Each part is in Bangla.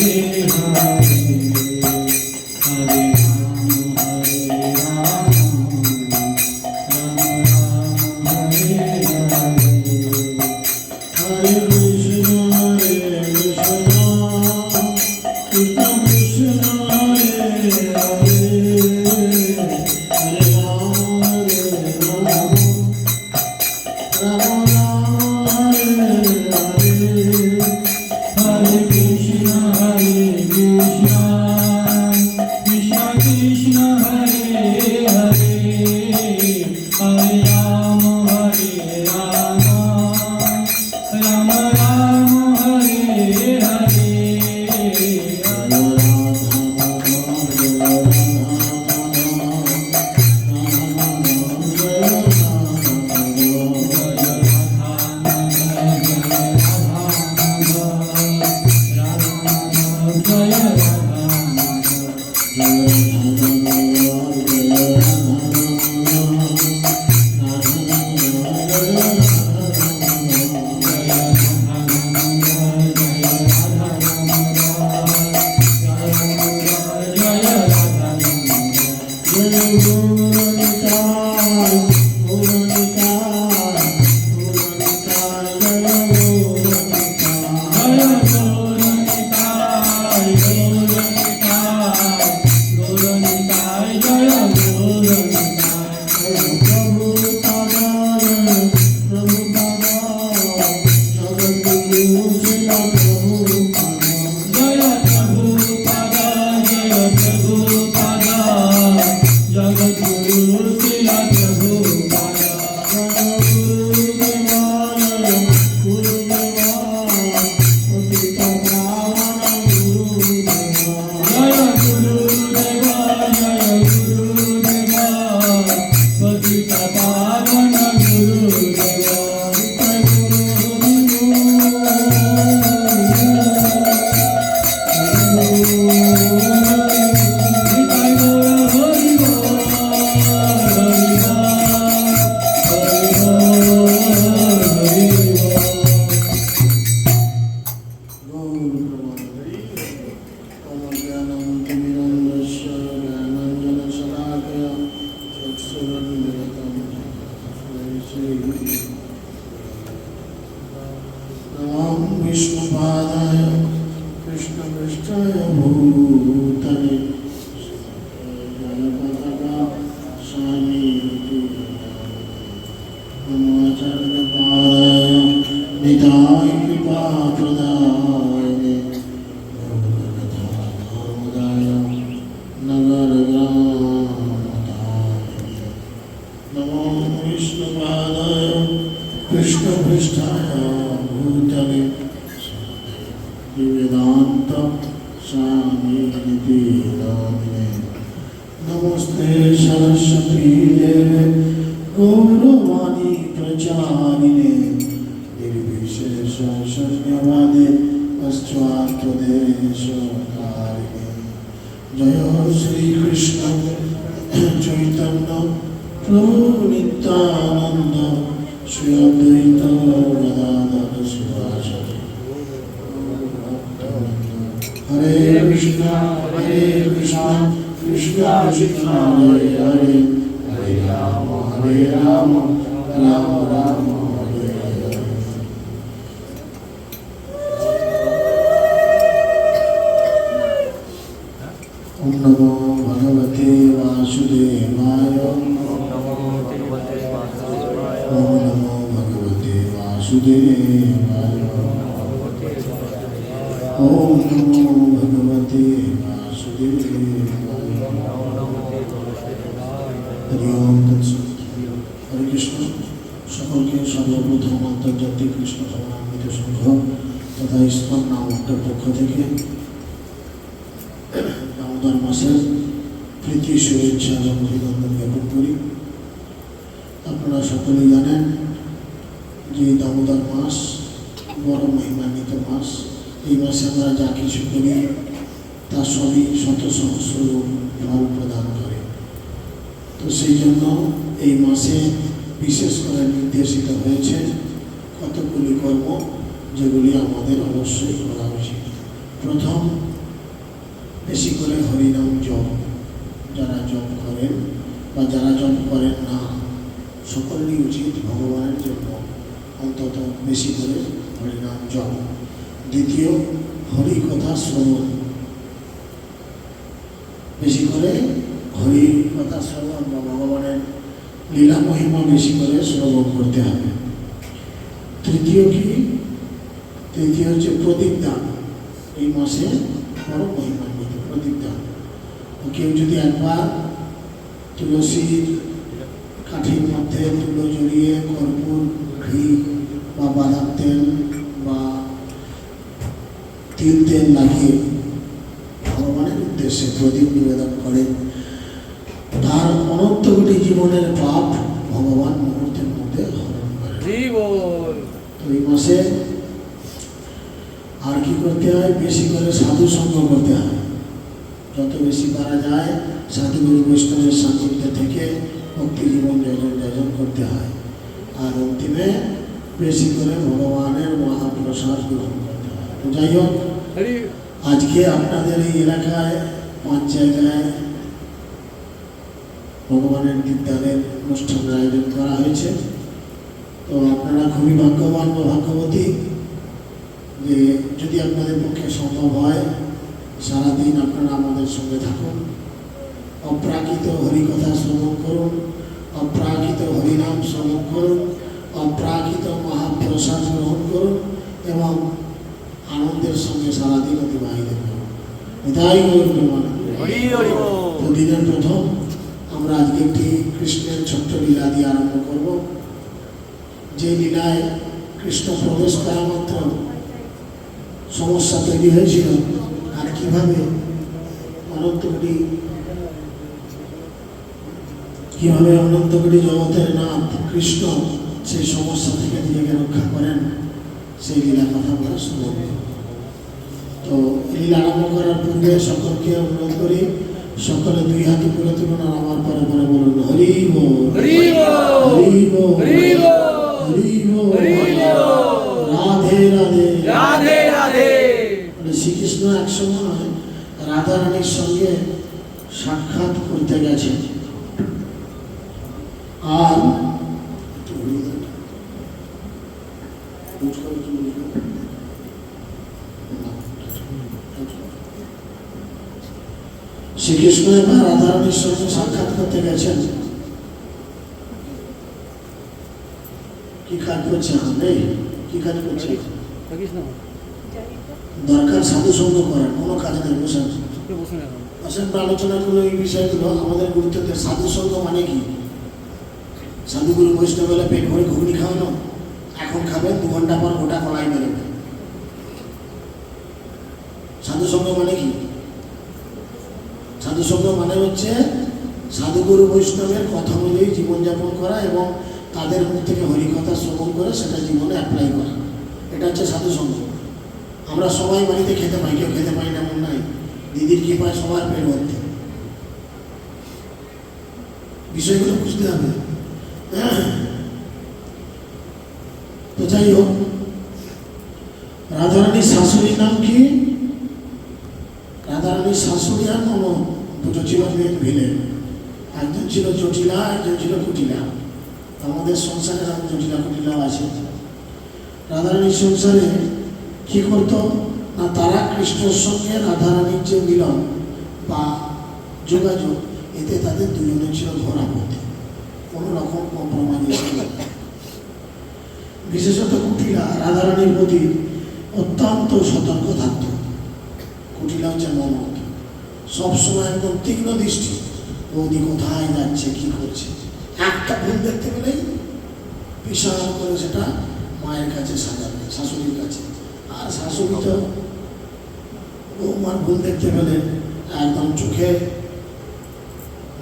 Amém. नमः May निर्विशेष शून्यवादे पश्चात्तदेशकारिणे जय श्रीकृष्ण चैतन्य प्रभु नित्यानन्द श्री अद्वैत गदाधर शिवाचार्य हरे कृष्ण हरे कृष्ण कृष्ण कृष्ण हरे हरे हरे राम हरे राम राम राम ॐ नमो भगवते वासुदेवाय ॐ नमो भगवते वासुदेवाय ॐ नमो भगवते वासुदेवाय হরি ওম তৎসৎ। হরে কৃষ্ণ সকলকে সর্বপ্রথম আন্তর্জাতিক কৃষ্ণ সমান্বিত সংঘ তথা ইস্কন নামকটার পক্ষ থেকে শুভেচ্ছা এবং অভিনন্দন জ্ঞাপন করি আপনারা সকলেই জানেন যে দামোদর মাস বড় মহিমান্বিত মাস। এই মাসে আমরা যা কিছু করি, তা সবই শত সহস্র ফল প্রদান করে। তো সেই জন্য এই মাসে বিশেষ করে নির্দেশিত হয়েছে কতগুলি কর্ম, যেগুলি আমাদের অবশ্যই করা উচিত। প্রথম, বেশি করে হরিনাম জপ। যারা জপ করেন বা যারা জপ করেন না। সকলেরই উচিত ভগবানের জন্য অন্তত বেশি করে হরিনাম জপ। দ্বিতীয়, হরি কথা শ্রবণ বেশি করে হরি কথা শ্রবণ বা ভগবানের লীলা মহিমা বেশি করে শ্রবণ করতে হবে। তৃতীয় কি? তৃতীয় হচ্ছে প্রদীপ দান এই মাসে বড় কেউ যদি একবার তুলসীর কাঠির মধ্যে তুলো জড়িয়ে কর্পূর ঘি বা বাদাম তেল বা তিল তেল লাগিয়ে ভগবানের উদ্দেশ্যে প্রদীপ নিবেদন করে তার অনন্ত কোটি জীবনের পাপ ভগবান মুহূর্তের মধ্যে হরণ তো এই মাসে আর কি করতে হয়? বেশি করে সাধু সঙ্গ করতে হয়। যত বেশি পারা যায় সাধুগুরু বৈষ্ণবের সান্নিধ্যে থেকে ভক্তি জীবন যজন যজন করতে হয়। আর অন্তিমে বেশি করে ভগবানের মহাপ্রসাদ গ্রহণ করতে হয়। তো যাই হোক আজকে আপনাদের এই এলাকায় পাঁচ জায়গায় ভগবানের বিদ্যালয়ের অনুষ্ঠানের আয়োজন করা হয়েছে। তো আপনারা খুবই ভাগ্যবান বা ভাগ্যবতী যে যদি আপনাদের পক্ষে সম্ভব হয় সারাদিন আপনারা আমাদের সঙ্গে থাকুন। অপ্রাকৃত হরিকথা শ্রবণ করুন। অপ্রাকৃত হরিনাম শ্রবণ করুন। অপ্রাকৃত মহাপ্রসাদ গ্রহণ করুন এবং আনন্দের সঙ্গে সারাদিন অতিবাহিত করুন। এটাই প্রথম। আমরা আজকে একটি কৃষ্ণের ছোট্ট লীলা দিয়ে আরম্ভ করব। যে লীলায় কৃষ্ণ প্রবেশ করা মাত্র সমস্যা তৈরি হয়েছিল আর কীভাবে অনন্তকটি কীভাবে অনন্তকটি জগতের নাথ কৃষ্ণ সেই সমস্যা থেকে নিজেকে রক্ষা করেন সেই লীলা কথা আমরা শুনব তো এই লীলা আরম্ভ করার পূর্বে সকলকে অনুরোধ করি সকলে দুই হাতে উপরে তুলুন আর আমার পরে পরে বলুন হরি হরি হরি। রাধে রাধে। রাধে শ্রীকৃষ্ণ একসময় রাধা রানীর সঙ্গে সাক্ষাৎ করতে গেছেন। আর শ্রীকৃষ্ণ এবার রাধা রানীর সঙ্গে সাক্ষাৎ করতে গেছেন। কি কাজ করছে? নেই। কি কাজ করছে? দরকার সাধু সঙ্গ করার কোনো কাজ নেই বসে। আসেন আলোচনা করল এই বিষয়গুলো আমাদের গুরুত্ব দিয়ে সাধু সঙ্গ মানে কি? সাধুগুরু বৈষ্ণব হলে পেট ভরে ঘুগনি খাওয়ানো এখন খাবেন দু ঘণ্টা পর গোটা কলাই বেরোবে সাধু সঙ্গ মানে কি? সাধু সঙ্গ মানে হচ্ছে সাধুগুরু বৈষ্ণবের কথা অনুযায়ী জীবনযাপন করা এবং তাদের মুখ থেকে হরিকথা শ্রবণ করে সেটা জীবনে অ্যাপ্লাই করা। এটা হচ্ছে সাধু সঙ্গ আমরা সবাই বাড়িতে খেতে পাই, কেউ খেতে পাই না, এমন নাই। দিদির কি পায় সবার পেট ভর্তি। বিষয়গুলো বুঝতে হবে। তো যাই হোক, রাধারানীর শাশুড়ির নাম কি? রাধারানীর শাশুড়ি আর ননদ দুটো ছিল মেন ভিলেন। একজন ছিল জটিলা, একজন ছিল কুটিলা। আমাদের সংসারে জটিলা কুটিলাও আছে। রাধারানীর সংসারে কি করতো না তারা কৃষ্ণের সঙ্গে রাধারানীর যে মিলন বা যোগাযোগ, এতে তাদের দুজনের ছিল ধরাপতি কোনো রকম কম্প্রোমাইজ বিশেষত কুটিলা রাধারানীর প্রতি অত্যন্ত সতর্ক থাকত। কুটিলা হচ্ছে মমত সবসময় একদম তীক্ষ্ণ দৃষ্টি, বৌদি কোথায় যাচ্ছে, কি করছে? একটা ভুল দেখতে পেলেই বিশাল করে সেটা মায়ের কাছে সাজাবে, শাশুড়ির কাছে। আর শাশুড়ি তো বৌমার ভুল দেখতে পেলে একদম চোখে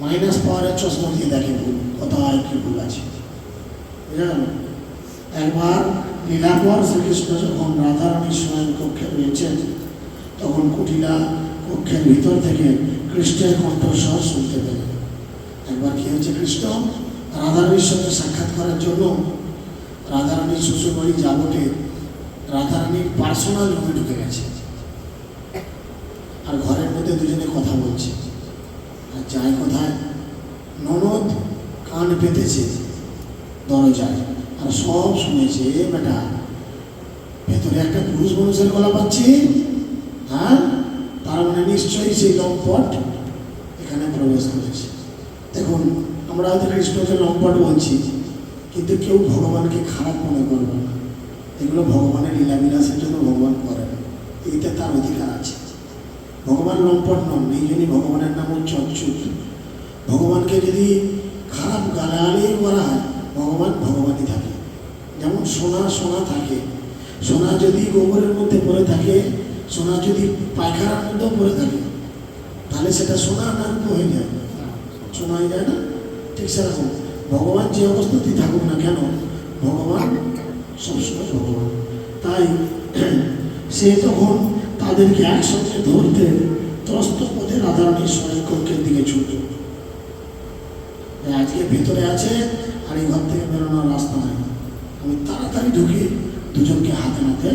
মাইনাস পাওয়ারের চশমা দিয়ে দেখে ভুল কোথায় কি ভুল আছে। বুঝা গেল একবার লীলাপর শ্রীকৃষ্ণ যখন রাধারানীর স্বয়ং কক্ষে রয়েছেন, তখন কুটিলা কক্ষের ভিতর থেকে কৃষ্ণের কণ্ঠস্বর শুনতে পেলেন। একবার কি হচ্ছে কৃষ্ণ? রাধারানীর সঙ্গে সাক্ষাৎ করার জন্য রাধারানীর শ্বশুরবাড়ি যাবটে রাধারানীর পার্সোনাল রুমে ঢুকে গেছে। আর ঘরের মধ্যে দুজনে কথা বলছে। আর যায় কোথায় ননদ কান পেতেছে দরজায়। আর সব শুনেছে, বেটা, ভেতরে একটা পুরুষ মানুষের গলা পাচ্ছি হ্যাঁ? তার মানে নিশ্চয়ই সেই লম্পট এখানে প্রবেশ করেছে। দেখুন, আমরা হয়তো কৃষ্ণকে লম্পট বলছি, কিন্তু কেউ ভগবানকে খারাপ মনে করবে না। এগুলো ভগবানের লীলাবিলাসের জন্য ভগবান করেন। এইটা তার অধিকার আছে। ভগবান লম্পট নন, এই জন্যই ভগবানের নাম হচ্ছে অচ্যুত। ভগবানকে যদি খারাপ গালাগালি করা হয়, ভগবান ভগবানই থাকে। যেমন সোনা সোনা থাকে। সোনা যদি গোবরের মধ্যে পড়ে থাকে, সোনা যদি পায়খানার মধ্যেও পড়ে থাকে, তাহলে সেটা সোনা না রূপ হয়ে যায়। সোনা হয়ে যায় না? ঠিক সেরকম। ভগবান যে অবস্থাতেই থাকুক না কেন, ভগবান সবসময় ভগবান তাই সে তখন তাদেরকে একসঙ্গে ধরতে ত্রস্ত পথে রাধারানীর স্বয়ংকক্ষের দিকে ছুটল। আজকে ভেতরে আছে আর এই ঘর থেকে বেরোনোর রাস্তা নাই। আমি তাড়াতাড়ি ঢুকে দুজনকে হাতে হাতে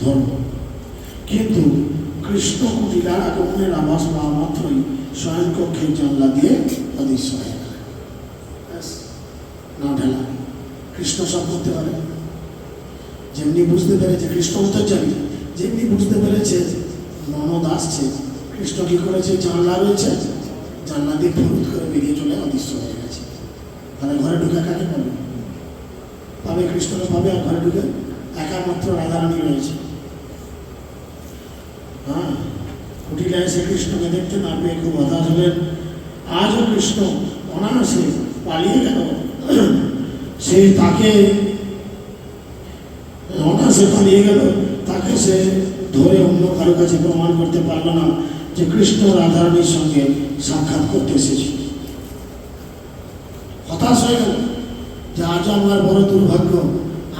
ধরব। কিন্তু কৃষ্ণ কুটিলার আগমনের আভাস পাওয়া মাত্রই স্বয়ংকক্ষের জানলা দিয়ে অদৃশ্য হয়ে না ঢালা। কৃষ্ণ সব করতে পারে। যেমনি বুঝতে পেরেছে কৃষ্ণ জানি যেমনি বুঝতে পেরেছে ননদ আসছে, কৃষ্ণ কি করেছে? জানলা রয়েছে, জানলা দিয়ে ফুরুত করে বেরিয়ে চলে অদৃশ্য হয়ে গেছে। তাহলে ঘরে ঢুকে কাকে পাবে? পাবে কৃষ্ণকে পাবে আর ঘরে ঢুকে একা মাত্র রাধারানী রয়েছে। হ্যাঁ কুটিলে এসে কৃষ্ণকে দেখতে না পেয়ে খুব হতাশ হলেন আজও কৃষ্ণ অনায়াসে পালিয়ে গেল। সে তাকে অনায়াসে গেল, তাকে সে ধরে অন্য কারও কাছে প্রমাণ করতে পারল না যে কৃষ্ণ রাধারানীর সঙ্গে সাক্ষাৎ করতে এসেছে। হতাশ হয়ে গেল যে আজ আমার বড় দুর্ভাগ্য,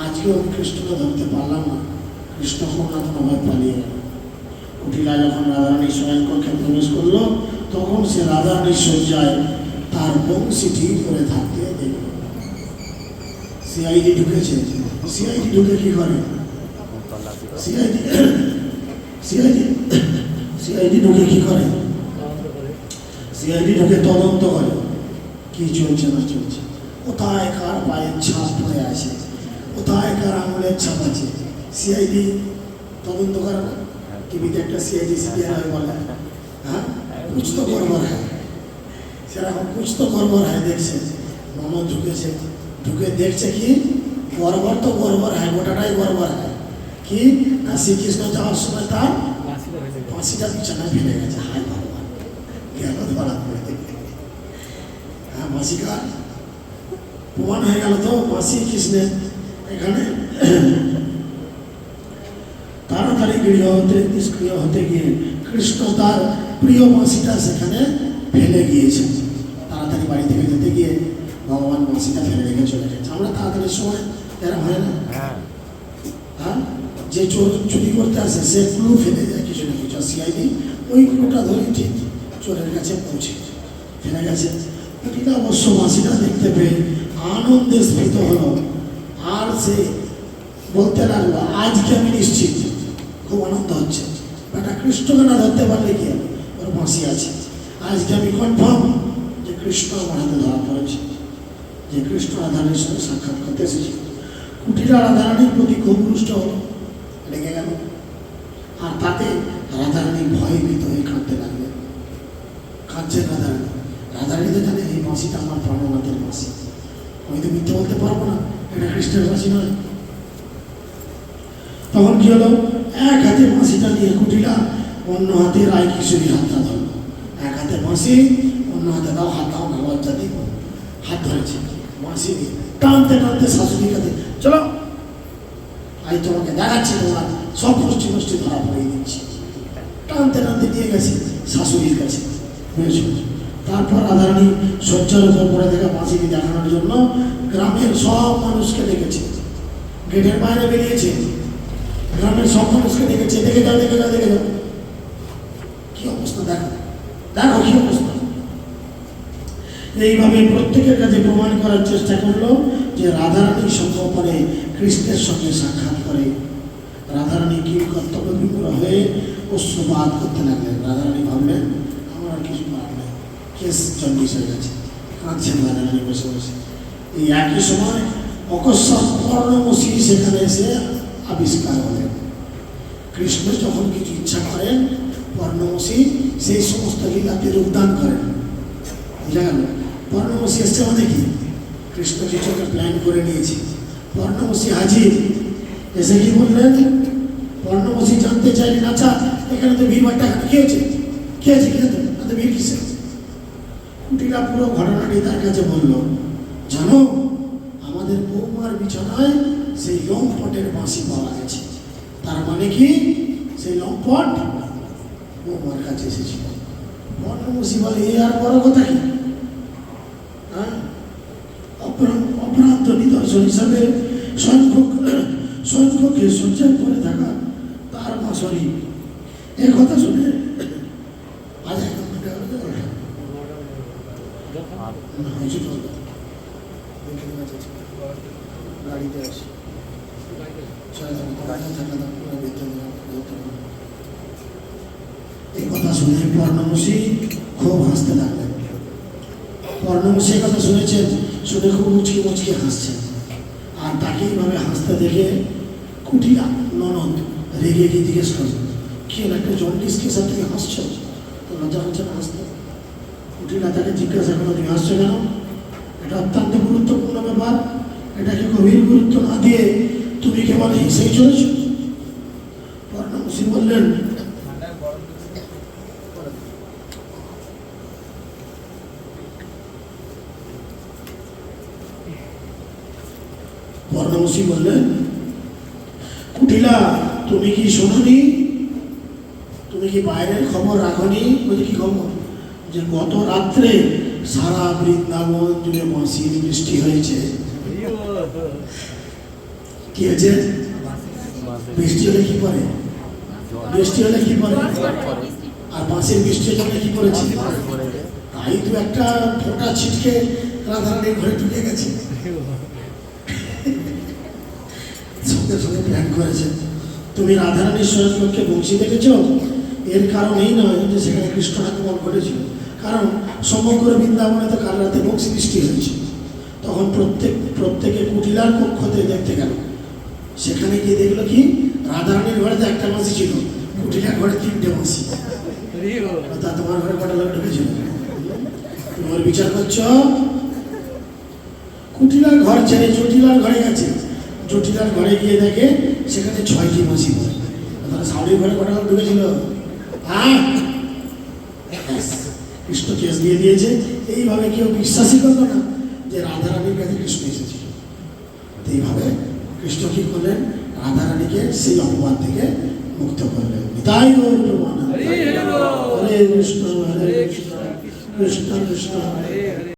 আজকেও আমি কৃষ্ণকে ধরতে পারলাম না। কৃষ্ণ না কোনোভাবে পালিয়ে গেল। কুটিলা যখন রাধারানীর স্বয়ংকক্ষে প্রবেশ করল, তখন সে রাধারানীর শয্যায় তার বংশী ঠিক করে থাকতে দেখল সিআইডি ঢুকেছে। সিআইডি ঢুকে কি করে? সিআইডি সিআইডি সিআইডি ঢুকে কি করে? সিআইডি ঢুকে তদন্ত করে কি চলছে না চলছে। কোথায় কার পায়ের ছাপ পড়ে আছে? কোথায় কার আঙুলের ছাপ আছে? সিআইডি তদন্ত করে টিভিতে একটা সিআইডি সিবিআই হয় বলে। হ্যাঁ? কুছ তো গড়বড় হয়। সেরকম কুছ তো গড়বড় হয় দেখছে। মনো ঢুকেছে। ঢুকে দেখছে কি? গড়বড় তো গড়বড় হয়, গোটাটাই গড়বড় হয়। কি? না শ্রীকৃষ্ণ যাওয়ার সময় তার? ফাঁসিটা বিছানায় ফেলে গেছে। হায় ভগবান। গেল ধরা পড়ে? হ্যাঁ মাসিকা প্রমাণ হয়ে গেল তো মাসি কৃষ্ণের এখানে তাড়াতাড়ি গৃহ হতে নিষ্ক্রিয় হতে গিয়ে কৃষ্ণ তার প্রিয় মাসিটা সেখানে ফেলে গিয়েছে। তাড়াতাড়ি বাড়ি থেকে যেতে গিয়ে ভগবান মাসিটা ফেলে রেখে চলে গেছে। আমরা তাড়াতাড়ি সময় এরা হয় না? হ্যাঁ। যে চোর চুরি করতে আসে, সে ক্লু ফেলে যায় কিছু না কিছু। সিআইডি ওই ক্লুটা ধরে ঠিক চোরের কাছে পৌঁছে ফেলে গেছে। কুটিটা অবশ্য মাসিটা দেখতে পেয়ে আনন্দে স্ফীত হলো। আর সে বলতে লাগল, আজকে আমি নিশ্চিত, খুব আনন্দ হচ্ছে। বেটা কৃষ্ণকে না ধরতে পারলে কি ওর মাসি আছে। আজকে আমি কনফার্ম যে কৃষ্ণ আমার হাতে ধরা পড়েছে। যে কৃষ্ণ রাধারানীর সঙ্গে সাক্ষাৎ করতে এসেছে। কুটিরা রাধারানীর প্রতি খুব রুষ্ট হলো। রেগে গেল। আর তাতে রাধারানী ভয়ে ভীত হয়ে কাঁদতে লাগলেন। কাঁদছেন রাধারানী। রাধারানী তো জানে এই মাসিটা আমার প্রাণনাথের মাসি আমি তো মিথ্যে বলতে পারব না, এটা কৃষ্ণের মাসি নয়। তখন কি হলো? এক হাতে মাসিটা নিয়ে কুটিলা, অন্য হাতে রায় কিশোরী হাতটা ধরলো। এক হাতে মাসি অন্য হাতে দাও, হাত দাও না লজ্জা দিব হাত ধরেছে। মাসি দিয়ে টানতে টানতে শাশুড়ির কাছে, চলো আমি তোমাকে দেখাচ্ছি তোমার সব গোষ্ঠী গোষ্ঠী ধরা পড়িয়ে দিচ্ছি টানতে টানতে দিয়ে গেছে শাশুড়ির কাছে, বুঝেছ? তারপর রাধারানী শয্যার উপর পড়ে থাকা মাসিকে দেখানোর জন্য গ্রামের সব মানুষকে ডেকেছে। গেটের বাইরে বেরিয়েছে। গ্রামের সব মানুষকে ডেকেছে। দেখে যাও দেখে যাও দেখে যাও। কি অবস্থা, দেখো। দেখো কি অবস্থা। এইভাবে প্রত্যেকের কাছে প্রমাণ করার চেষ্টা করল যে রাধারানী সঙ্গপনে কৃষ্ণের সঙ্গে সাক্ষাৎ করে। রাধারানী কি কর্তব্য বিমূঢ় হয়ে অশ্রুপাত করতে লাগলেন? রাধারানী ভাবলেন, আমার আর কিছু করার নেই। কেস জন্ডিস হয়ে গেছে। কাঁদছেন রাধারানী বসে বসে। এই একই সময় অকস্মাৎ সেখানে এসে আবিষ্কার হলেন। কৃষ্ণ যখন কিছু ইচ্ছা করেন, পর্ণমসী সেই সমস্ত লীলাতে রূপদান করেন। বুঝা গেল? পর্ণমসী এসছে মানে কি? কৃষ্ণ কিছু একটা প্ল্যান করে নিয়েছে। পর্ণমসী হাজির। এসে কি বললেন? পর্ণমসী জানতে চাইলেন আচ্ছা এখানে তো ভিড় ভাট্টা কি হয়েছে? কি আছে কি এত ভিড় কিসে কুটিরা পুরো ঘটনাটি তার কাছে বলল, জানো, আমাদের বৌমার বিছানায় সেই লম্পটের বাঁশি পাওয়া গেছে। তার মানে কি? সেই লম্পট বৌমার কাছে এসেছিল। পর্ণমসী বলে, এ আর বড় কথা কি হ্যাঁ অপরাধ অপরাধ হিসাবে সংখ্যক, সংখ্যকে সঞ্চয় করে থাকা তার মা সরি এ কথা শুনে আজ যাচ্ছে। গাড়িতে। এই কথা শুনে পর্ণমসী খুব হাসতে লাগলেন পর্ণমসী কথা শুনেছেন, শুনে খুব মুচকি মুচকি হাসছেন এইভাবে হাসতে দেখে কুটিরা, ননদ রেগে গিয়ে জিজ্ঞেস করছে, কি একটা জন্ডিস কেসার থেকে হাসছ? তো লজ্জা হচ্ছে না হাসতে কুটিরা তাকে জিজ্ঞাসা করল, তুমি হাসছো কেন? এটা অত্যন্ত গুরুত্বপূর্ণ ব্যাপার। এটাকে গভীর গুরুত্ব না দিয়ে তুমি কেবল হেসেই চলেছ? বললেন বর্ণমসী বললেন, কুটিলা, তুমি কি শোনোনি? তুমি কি বাইরের খবর রাখনি? বলছি, কি খবর? যে গত রাত্রে সারা বৃন্দাবন জুড়ে মাসির বৃষ্টি হয়েছে। কি হয়েছে? বৃষ্টি হলে কি পরে? বৃষ্টি হলে কি পরে? আর মাসির বৃষ্টির জন্য কি করেছে? তাই তো একটা ফোঁটা ছিটকে রাধারানীর ঘরে ঢুকে গেছে। সঙ্গে সঙ্গে প্ল্যান করেছে, তুমি রাধারানীর স্বয়ংকে বংশী দেখেছ? এর কারণ এই নয় যে সেখানে কৃষ্ণ আগমন ঘটেছিল। কারণ সমগ্র বৃন্দাবনে তো কাল রাতে বংশী বৃষ্টি হয়েছে। তখন প্রত্যেক, প্রত্যেকে কুটিলার কক্ষতে দেখতে গেল। সেখানে গিয়ে দেখল কি? রাধারানীর ঘরে তো একটা মাসি ছিল। কুটিলার ঘরে তিনটে মাসি। তা তোমার ঘরে কটা লোক ঢুকেছিল? তোমার বিচার করছ? কুটিলার ঘর ছেড়ে জটিলার ঘরে গেছে। জটিলার ঘরে গিয়ে দেখে সেখানে ছয়টি মাসি বলে সাউরির ঘরে কটা লোক ঢুকেছিল? হ্যাঁ। কৃষ্ণ কেস দিয়ে দিয়েছে। এইভাবে কেউ বিশ্বাসই করল না যে রাধারানীর কাছে কৃষ্ণ এসেছিল। এইভাবে কৃষ্ণ কি করলেন? রাধারানীকে সেই অপবাদ থেকে মুক্ত করলেন। তাই হরি কৃষ্ণ হরে কৃষ্ণ। কৃষ্ণ কৃষ্ণ হরে হরে